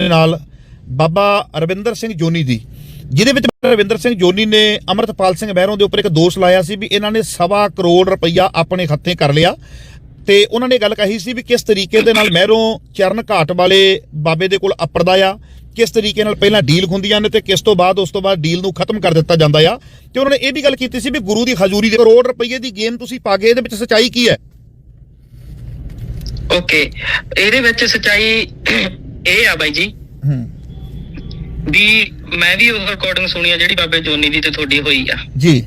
ਨਾਲ ਬਾਬਾ ਰਵਿੰਦਰ ਸਿੰਘ ਜੋਨੀ ਦੀ, ਜਿਹਦੇ ਵਿੱਚ ਰਵਿੰਦਰ ਸਿੰਘ ਜੋਨੀ ਨੇ ਅਮਰਤਪਾਲ ਸਿੰਘ ਮਹਿਰੋਂ ਦੇ ਉੱਪਰ ਇੱਕ ਦੋਸ਼ ਲਾਇਆ ਸੀ ਵੀ ਇਹਨਾਂ ਨੇ ਸਵਾ ਕਰੋੜ ਰੁਪਈਆ ਆਪਣੇ ਖਾਤੇ ਕਰ ਲਿਆ। ਤੇ ਉਹਨਾਂ ਨੇ ਗੱਲ ਕਹੀ ਸੀ ਵੀ ਕਿਸ ਤਰੀਕੇ ਦੇ ਨਾਲ ਮਹਿਰੋਂ ਚਰਨ ਘਾਟ ਵਾਲੇ ਬਾਬੇ ਦੇ ਕੋਲ ਅਪੜਦਾ ਆ, ਕਿਸ ਤਰੀਕੇ ਨਾਲ ਪਹਿਲਾਂ ਡੀਲ ਹੁੰਦੀਆਂ ਨੇ ਤੇ ਕਿਸ ਤੋਂ ਬਾਅਦ ਉਸ ਤੋਂ ਬਾਅਦ ਡੀਲ ਨੂੰ ਖਤਮ ਕਰ ਦਿੱਤਾ ਜਾਂਦਾ ਆ। ਤੇ ਉਹਨਾਂ ਨੇ ਇਹ ਵੀ ਗੱਲ ਕੀਤੀ ਸੀ ਵੀ ਗੁਰੂ ਦੀ ਹਜ਼ੂਰੀ ਦੇ ਕਰੋੜ ਰੁਪਈਏ ਦੀ ਗੇਮ ਤੁਸੀਂ ਪਾ ਗਏ, ਇਹਦੇ ਵਿੱਚ ਸੱਚਾਈ ਕੀ ਹੈ? ਓਕੇ, ਇਹਦੇ ਵਿੱਚ ਸਚਾਈ ਇਹ ਆ ਬਾਈ ਜੀ। ਹੂੰ। ਵੀ ਮੈਂ ਵੀ ਉਹ ਰਿਕਾਰਡਿੰਗ ਸੁਣੀ ਆ ਜਿਹੜੀ ਬਾਬੇ ਜੋਨੀ ਦੀ ਤੇ ਤੁਹਾਡੀ ਹੋਈ ਆ। ਜੀ।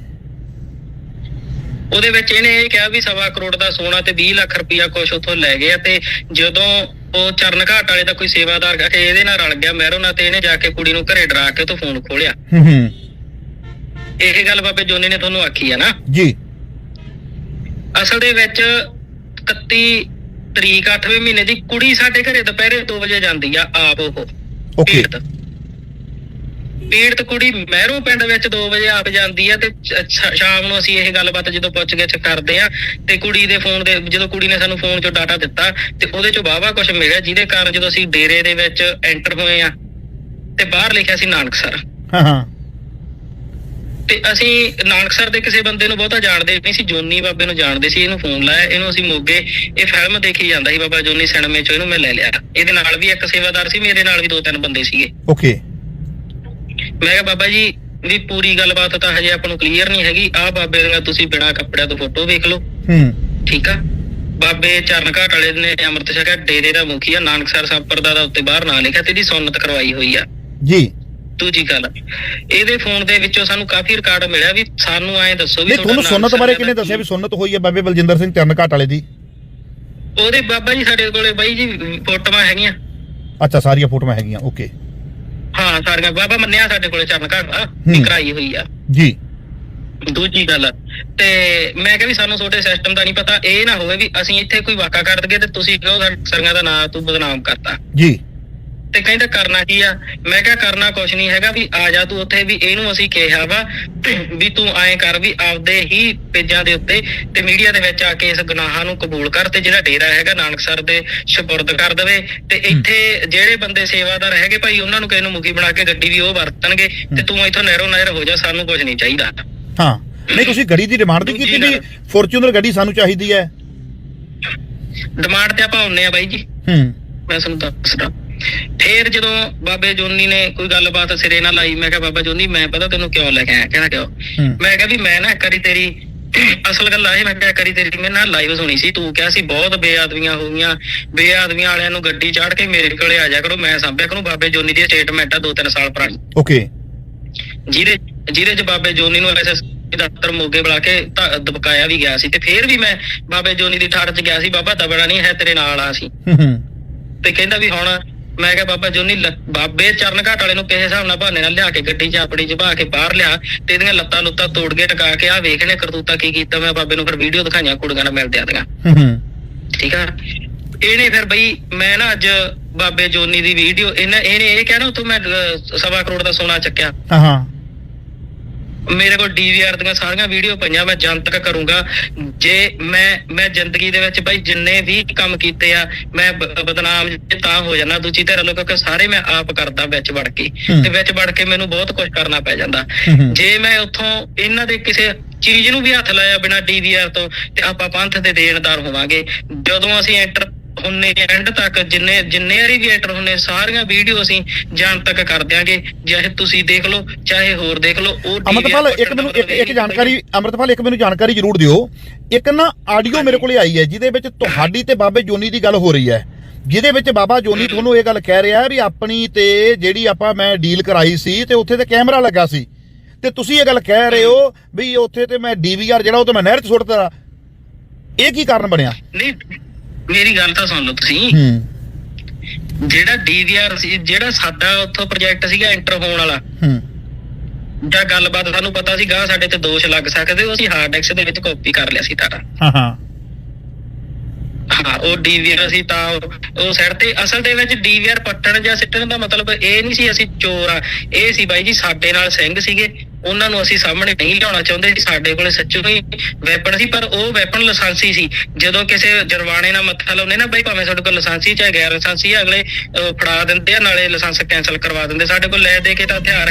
ਉਹਦੇ ਵਿੱਚ ਇਹਨੇ ਇਹ ਕਿਹਾ ਵੀ ਸਵਾ ਕਰੋੜ ਦਾ ਸੋਨਾ ਤੇ 20 ਲੱਖ ਰੁਪਇਆ ਕੁਛ ਉਥੋਂ ਲੈ ਗਏ ਆ ਤੇ ਜਦੋਂ ਉਹ ਚਰਨ ਘਾਟ ਵਾਲੇ ਦਾ ਕੋਈ ਸੇਵਾਦਾਰ ਆ ਕੇ ਇਹਦੇ ਨਾਲ ਰਲ ਗਿਆ ਮਹਿਰੋਂ ਨਾਲ ਤੇ ਇਹਨੇ ਜਾ ਕੇ ਕੁੜੀ ਨੂੰ ਘਰੇ ਡਰਾ ਕੇ ਤੋਂ ਫੋਨ ਖੋਲਿਆ। ਹੂੰ ਹੂੰ। ਇਹ ਗੱਲ ਬਾਬੇ ਜੋਨੀ ਨੇ ਤੁਹਾਨੂੰ ਆਖੀ ਆ ਨਾ। ਜੀ। ਅਸਲ ਦੇ ਵਿੱਚ 31 ਤਰੀਕ 8ਵੇਂ ਮਹੀਨੇ ਦੀ ਕੁੜੀ ਸਾਡੇ ਘਰੇ ਦੁਪਹਿਰੇ 2 ਵਜੇ ਜਾਂਦੀ ਆ ਆਪ ਉਹ। ਓਕੇ। ਪੀੜਤ। ਪੀੜਤ ਕੁੜੀ ਮਹਿਰੋਂ ਪਿੰਡ ਵਿੱਚ 2 ਵਜੇ ਆਪ ਜਾਂਦੀ ਆ ਤੇ ਚ- ਸ਼ਾ- ਸ਼ਾਮ ਨੂੰ ਅਸੀਂ ਇਹ ਗੱਲਬਾਤ ਜਦੋਂ ਪੁੱਛ ਗਿੱਛ ਕਰਦੇ ਆ ਤੇ ਕੁੜੀ ਦੇ ਫੋਨ ਦੇ ਜਦੋਂ ਕੁੜੀ ਨੇ ਸਾਨੂੰ ਫੋਨ 'ਚੋਂ ਡਾਟਾ ਦਿੱਤਾ ਤੇ ਉਹਦੇ 'ਚੋਂ ਵਾਹਵਾ ਕੁਝ ਮਿਲਿਆ ਜਿਹਦੇ ਕਾਰਨ ਜਦੋਂ ਅਸੀਂ ਡੇਰੇ ਦੇ ਵਿੱਚ ਐਂਟਰ ਹੋਏ ਆ ਤੇ ਬਾਹਰ ਲਿਖਿਆ ਸੀ ਨਾਨਕਸਰ। ਹਾਂ ਹਾਂ। ਤੇ ਅਸੀਂ ਨਾਨਕਸਰ ਦੇ ਕਿਸੇ ਬੰਦੇ ਨੂੰ ਬਹੁਤਾ ਜਾਣਦੇ ਨਹੀਂ ਸੀ ਜੋਨੀ ਬਾਬੇ ਨੂੰ ਜਾਣਦੇ ਸੀ ਇਹਨੂੰ ਫੋਨ ਲਾਇਆ ਇਹਨੂੰ ਅਸੀਂ ਮੋਗੇ ਇਹ ਫਿਲਮ ਦੇਖੀ ਜਾਂਦਾ ਸੀ ਬਾਬਾ ਜੋਨੀ ਸਿਨੇਮੇ 'ਚੋਂ ਇਹਨੂੰ ਮੈਂ ਲੈ ਲਿਆ। ਇਹਦੇ ਨਾਲ ਵੀ ਇੱਕ ਸੇਵਾਦਾਰ ਸੀ ਮੇਰੇ ਨਾਲ ਵੀ ਦੋ ਤਿੰਨ ਬੰਦੇ ਸੀਗੇ। ਓਕੇ ਮੈਂ ਕਿਹਾ ਬਾਬਾ ਜੀ ਵੀ ਪੂਰੀ ਗੱਲਬਾਤ ਤਾਂ ਹਜੇ ਆਪਾਂ ਨੂੰ ਕਲੀਅਰ ਨਹੀਂ ਹੈਗੀ ਆਹ ਬਾਬੇ ਦੀਆਂ ਤੁਸੀਂ ਬਿਨਾਂ ਕੱਪੜਿਆਂ ਤੋਂ ਫੋਟੋ ਵੇਖ ਲਓ। ਹੂੰ। ਠੀਕ ਆ? ਬਾਬੇ ਚਰਨ ਘਾਟ ਵਾਲੇ ਨੇ ਅੰਮ੍ਰਿਤ ਛਕਿਆ ਡੇਰੇ ਦਾ ਮੁਖੀ ਆ ਨਾਨਕਸਰ ਸੰਪਰਦਾ ਦਾ ਉੱਤੇ ਬਾਹਰ ਨਾਂ ਲਿਖਿਆ ਤੇ ਇਹਦੀ ਸੁੰਨਤ ਕਰਵਾਈ ਹੋਈ ਆ। ਜੀ। ਦੂਜੀ ਗੱਲ। ਇਹਦੇ ਫੋਨ ਦੇ ਵਿੱਚੋਂ ਸਾਨੂੰ ਕਾਫੀ ਰਿਕਾਰਡ ਮਿਲਿਆ ਵੀ ਸਾਨੂੰ ਐਂ ਦੱਸੋ ਵੀ ਤੁਹਾਨੂੰ ਸੁਨਨਤ ਬਾਰੇ ਕਿਹਨੇ ਦੱਸਿਆ ਵੀ ਸੁਨਨਤ ਹੋਈ ਹੈ ਬਾਬੇ ਬਲਜਿੰਦਰ ਸਿੰਘ ਚਰਨ ਘਾਟ ਵਾਲੇ ਦੀ? ਉਹਦੇ ਬਾਬਾ ਜੀ ਸਾਡੇ ਕੋਲੇ ਬਾਈ ਜੀ ਫੋਟੋਆਂ ਹੈਗੀਆਂ। ਅੱਛਾ ਸਾਰੀਆਂ ਫੋਟੋਆਂ ਹੈਗੀਆਂ ਓਕੇ। ਹਾਂ ਸਾਰੀਆਂ। ਬਾਬਾ ਮੰਨਿਆ ਸਾਡੇ ਕੋਲੇ ਚਰਨ ਘਾਟ ਆ ਕਰਾਈ ਹੋਈ ਆ। ਜੀ। ਦੂਜੀ ਗੱਲ ਤੇ ਮੈਂ ਕਿਹਾ ਵੀ ਸਾਨੂੰ ਤੁਹਾਡੇ ਸਿਸਟਮ ਦਾ ਨਹੀਂ ਪਤਾ ਇਹ ਨਾ ਹੋਵੇ ਵੀ ਅਸੀਂ ਇੱਥੇ ਕੋਈ ਵਾਕਾ ਕਰ ਦਈਏ ਤੇ ਤੁਸੀਂ ਕਹੋ ਸਰਗਾ ਦਾ ਨਾਂ ਤੂੰ ਬਦਨਾਮ ਕਰਤਾ। ਜੀ। ਤੇ ਕਹਿੰਦਾ ਕਰਨਾ ਕੀ ਆ? ਮੈਂ ਕਿਹਾ ਕਰਨਾ ਕੁਛ ਨਹੀਂ ਹੈਗਾ ਵੀ ਆ ਜਾ ਤੂੰ ਉੱਥੇ ਵੀ ਇਹਨੂੰ ਅਸੀਂ ਕਿਹਾ ਵਾ ਵੀ ਤੂੰ ਐਂ ਕਰ ਵੀ ਆਪਦੇ ਹੀ ਪੇਜਾਂ ਦੇ ਉੱਤੇ ਤੇ ਮੀਡੀਆ ਦੇ ਵਿੱਚ ਆ ਕੇ ਇਸ ਗੁਨਾਹਾਂ ਨੂੰ ਕਬੂਲ ਕਰ ਤੇ ਜਿਹੜਾ ਡੇਰਾ ਹੈਗਾ ਨਾਨਕਸਰ ਦੇ ਸਪੁਰਦ ਕਰ ਦੇਵੇ ਤੇ ਇੱਥੇ ਜਿਹੜੇ ਬੰਦੇ ਸੇਵਾਦਾਰ ਹੈਗੇ ਭਾਈ ਉਹਨਾਂ ਨੂੰ ਕਿਸੇ ਨੂੰ ਮੁਖੀ ਬਣਾ ਕੇ ਗੱਡੀ ਵੀ ਉਹ ਵਰਤਣਗੇ ਤੇ ਤੂੰ ਇੱਥੋਂ ਨਹਿਰੋ ਨਹਿਰ ਹੋ ਜਾ ਸਾਨੂੰ ਕੁਝ ਨਹੀਂ ਚਾਹੀਦਾ। ਹਾਂ। ਨਹੀਂ ਤੁਸੀਂ ਗੱਡੀ ਦੀ ਡਿਮਾਂਡ ਨਹੀਂ ਕੀਤੀ ਵੀ ਫੋਰਚੂਨਰ ਗੱਡੀ ਸਾਨੂੰ ਚਾਹੀਦੀ ਹੈ। ਡਿਮਾਂਡ ਤੇ ਆਪਾਂ ਹੁੰਨੇ ਆ ਬਾਈ ਜੀ। ਹੂੰ। ਮੈਂ ਤੁਹਾਨੂੰ ਦੱਸਦਾ। ਫੇਰ ਜਦੋਂ ਬਾਬੇ ਜੋਨੀ ਨੇ ਕੋਈ ਗੱਲਬਾਤ ਸਿਰੇ ਨਾਲ ਲਾਈ ਮੈਂ ਕਿਹਾ ਬਾਬਾ ਜੋਨੀ ਮੈਂ ਪਤਾ ਤੈਨੂੰ ਕਿਉਂ ਲੈ ਕੇ ਆਇਆ? ਕਹਿੰਦਾ ਕਿਉਂ? ਮੈਂ ਕਿਹਾ ਵੀ ਮੈਂ ਨਾ ਕਰੀ ਤੇਰੀ ਅਸਲ ਗੱਲ ਆਏ ਮੈਂ ਕਿਹਾ ਕਰੀ ਤੇਰੀ ਮੇਰੇ ਨਾਲ ਲਾਈਵ ਸੁਣੀ ਸੀ। ਤੂੰ ਕਿਹਾ ਸੀ ਬਹੁਤ ਬੇਆਦਮੀਆਂ ਹੋ ਗਈਆਂ। ਬੇਆਦਮੀਆਂ ਵਾਲਿਆਂ ਨੂੰ ਗੱਡੀ ਚਾੜ ਕੇ ਮੇਰੇ ਕੋਲੇ ਆ ਜਾ ਕਰੋ ਮੈਂ ਸਾਂਭਿਆ ਕਰੂੰ। ਬਾਬੇ ਜੋਨੀ ਦੀ ਸਟੇਟਮੈਂਟ ਆ ਦੋ ਤਿੰਨ ਸਾਲ ਪੁਰਾਣੀ। ਓਕੇ ਜਿਹਦੇ ਜਿਹਦੇ ਚ ਬਾਬੇ ਜੋਨੀ ਨੂੰ ਐਸਐਸ ਦਫ਼ਤਰ ਮੋਗੇ ਬੁਲਾ ਕੇ ਦਬਕਾਇਆ ਵੀ ਗਿਆ ਸੀ। ਤੇ ਫੇਰ ਵੀ ਮੈਂ ਬਾਬੇ ਜੋਨੀ ਦੀ ਠਾੜ ਚ ਗਿਆ ਸੀ ਬਾਬਾ ਦਬੜਾ ਨਹੀਂ ਹੈ ਤੇਰੇ ਨਾਲ ਆ ਸੀ ਹੂੰ ਹੂੰ। ਤੇ ਕਹਿੰਦਾ ਵੀ ਹੁਣ ਮੈਂ ਕਿਹਾ ਬਾਬਾ ਜੋਨੀ ਬਾਬੇ ਚਰਨ ਘਾਟ ਵਾਲੇ ਨੂੰ ਕਿਸੇ ਹਿਸਾਬ ਨਾਲ ਬਹਾਨੇ ਨਾਲ ਲਿਆ ਕੇ ਗੱਡੀ 'ਚ ਆਪਣੀ 'ਚ ਬਹਾ ਕੇ ਬਾਹਰ ਲਿਆ ਤੇ ਇਹਦੀਆਂ ਲੱਤਾਂ ਲੁੱਤਾਂ ਤੋੜ ਕੇ ਟਕਾ ਕੇ ਆ ਵੇਖਣੇ ਕਰਤੂਤਾ ਕੀ ਕੀਤਾ। ਮੈਂ ਬਾਬੇ ਨੂੰ ਫਿਰ ਵੀਡੀਓ ਦਿਖਾਈਆਂ ਕੁੜੀਆਂ ਨਾਲ ਮਿਲਦੇ ਆਦੀਆਂ ਠੀਕ ਆ? ਇਹਨੇ ਫਿਰ ਬਈ ਮੈਂ ਨਾ ਅੱਜ ਬਾਬੇ ਜੋਨੀ ਦੀ ਵੀਡੀਓ ਇਹਨੇ ਇਹਨੇ ਇਹ ਕਹਿਣਾ ਉਤੋਂ ਮੈਂ ਸਵਾ ਕਰੋੜ ਦਾ ਸੋਨਾ ਚੱਕਿਆ। ਹਾਂ। ਮੇਰੇ ਕੋਲ ਡੀਵੀਆਰ ਦੀਆਂ ਸਾਰੀਆਂ ਵੀਡੀਓ ਪਈਆਂ ਮੈਂ ਜਨਤਕ ਕਰੂੰਗਾ ਜੇ ਮੈਂ ਮੈਂ ਜ਼ਿੰਦਗੀ ਦੇ ਵਿੱਚ ਭਾਈ ਜਿੰਨੇ ਵੀ ਕੰਮ ਕੀਤੇ ਆ ਮੈਂ ਬ- ਬਦਨਾਮ ਤਾਂ ਹੋ ਜਾਣਾ ਦੂਜੀ ਧਿਰ ਵੱਲੋਂ ਕਿਉਂਕਿ ਸਾਰੇ ਮੈਂ ਆਪ ਕਰਦਾ ਵਿੱਚ ਵੜ ਕੇ ਹੂੰ। ਤੇ ਵਿੱਚ ਵੜ ਕੇ ਮੈਨੂੰ ਬਹੁਤ ਕੁਝ ਕਰਨਾ ਪੈ ਜਾਂਦਾ ਹੂੰ ਹੂੰ। ਜੇ ਮੈਂ ਉੱਥੋਂ ਇਹਨਾਂ ਦੇ ਕਿਸੇ ਚੀਜ਼ ਨੂੰ ਵੀ ਹੱਥ ਲਾਇਆ ਬਿਨਾ ਡੀਵੀਆਰ ਤੋਂ ਤੇ ਆਪਾਂ ਪੰਥ ਦੇ ਦੇਣਦਾਰ ਹੋਵਾਂਗੇ ਜਦੋਂ ਅਸੀਂ ਐਂਟਰ ਹੁੰਨੇ ਐਂਡ ਤੱਕ ਜਿੰਨੇ ਜਿੰਨੇ ਵਾਰੀ ਹੁੰਨੇ ਸਾਰੀਆਂ ਵੀਡੀਓ ਅਸੀਂ ਜਾਣ ਤੱਕ ਕਰ ਦਿਆਂਗੇ। ਚਾਹੇ ਤੁਸੀਂ ਦੇਖ ਲਓ ਚਾਹੇ ਹੋਰ ਦੇਖ ਲਓ ਉਹ ਅਮਰਤਪਾਲ ਇੱਕ ਮੈਨੂੰ ਇੱਕ ਇੱਕ ਜਾਣਕਾਰੀ ਅਮਰਤਪਾਲ ਇੱਕ ਮੈਨੂੰ ਜਾਣਕਾਰੀ ਜ਼ਰੂਰ ਦਿਓ। ਇੱਕ ਨਾ ਆਡੀਓ ਮੇਰੇ ਕੋਲੇ ਆਈ ਹੈ ਜਿਹਦੇ ਵਿੱਚ ਤੁਹਾਡੀ ਤੇ ਬਾਬੇ ਜੋਨੀ ਦੀ ਗੱਲ ਹੋ ਰਹੀ ਹੈ। ਜਿਹਦੇ ਵਿੱਚ ਬਾਬਾ ਜੋਨੀ ਤੁਹਾਨੂੰ ਇਹ ਗੱਲ ਕਹਿ ਰਿਹਾ ਵੀ ਆਪਣੀ ਤੇ ਜਿਹੜੀ ਆਪਾਂ ਮੈਂ ਡੀਲ ਕਰਾਈ ਸੀ ਤੇ ਉੱਥੇ ਤੇ ਕੈਮਰਾ ਲੱਗਾ ਸੀ। ਤੇ ਤੁਸੀਂ ਇਹ ਗੱਲ ਕਹਿ ਰਹੇ ਹੋ ਵੀ ਉੱਥੇ ਤੇ ਮੈਂ ਡੀਵੀਆਰ ਜਿਹੜਾ ਉਹ ਤੇ ਮੈਂ ਨਹਿਰ 'ਚ ਸੁੱਟਦਾ ਇਹ ਕੀ ਕਾਰਨ ਬਣਿਆ? ਨਹੀਂ ਮੇਰੀ ਗੱਲ ਤਾਂ ਸੁਣ ਲਓ ਤੁਸੀਂ। ਹੂੰ। ਜਿਹੜਾ ਡੀਵੀਆਰ ਸੀ ਜਿਹੜਾ ਸਾਡਾ ਉੱਥੋਂ ਪ੍ਰੋਜੈਕਟ ਸੀਗਾ ਐਂਟਰ ਹੋਣ ਵਾਲਾ ਹੂੰ। ਜਾਂ ਗੱਲਬਾਤ ਸਾਨੂੰ ਪਤਾ ਸੀ ਗਾਂ ਸਾਡੇ ਤੇ ਦੋਸ਼ ਲੱਗ ਸਕਦੇ ਉਹ ਅਸੀਂ ਹਾਰਡ ਡਿਸਕ ਦੇ ਵਿੱਚ ਕਾਪੀ ਕਰ ਲਿਆ ਸੀ ਤਾਰਾ ਹਾਂ ਹਾਂ। ਹਾਂ ਉਹ ਡੀਵੀਆਰ ਸੀ ਤਾਂ ਉਹ- ਉਹ ਸਾਈਡ ਤੇ ਅਸਲ ਦੇ ਵਿੱਚ ਡੀਵੀਆਰ ਪੱਟਣ ਜਾਂ ਸਿੱਟਣ ਦਾ ਮਤਲਬ ਇਹ ਨਹੀਂ ਸੀ ਅਸੀਂ ਚੋਰ ਆ। ਇਹ ਸੀ ਬਾਈ ਜੀ ਸਾਡੇ ਨਾਲ ਸਿੰਘ ਸੀਗੇ। ਉਹਨਾਂ ਨੂੰ ਅਸੀਂ ਸਾਹਮਣੇ ਨਹੀਂ ਲਿਆਉਣਾ ਚਾਹੁੰਦੇ ਸੀ ਸਾਡੇ ਕੋਲ ਸੱਚੋ ਹੀ ਵੈਪਨ ਸੀ ਪਰ ਉਹ ਵੈਪਨ ਲਾਇਸੈਂਸੀ ਸੀ। ਜਦੋਂ ਕਿਸੇ ਜਰਵਾਣੇ ਨਾਲ ਮੱਥਾ ਲਾਉਂਦੇ ਨਾ ਬਈ ਭਾਵੇਂ ਤੁਹਾਡੇ ਕੋਲ ਲਾਇਸੈਂਸੀ ਚਾਹੇ ਗੈਰ ਲਾਇਸੈਂਸੀ ਆ, ਅਗਲੇ ਫੜਾ ਦਿੰਦੇ ਆ ਨਾਲੇ ਲਾਇਸੈਂਸ ਕੈਨਸਲ ਕਰਵਾ ਦਿੰਦੇ। ਸਾਡੇ ਕੋਲ ਲੈ ਦੇ ਕੇ ਤਾਂ ਹਥਿਆਰ ਹੈ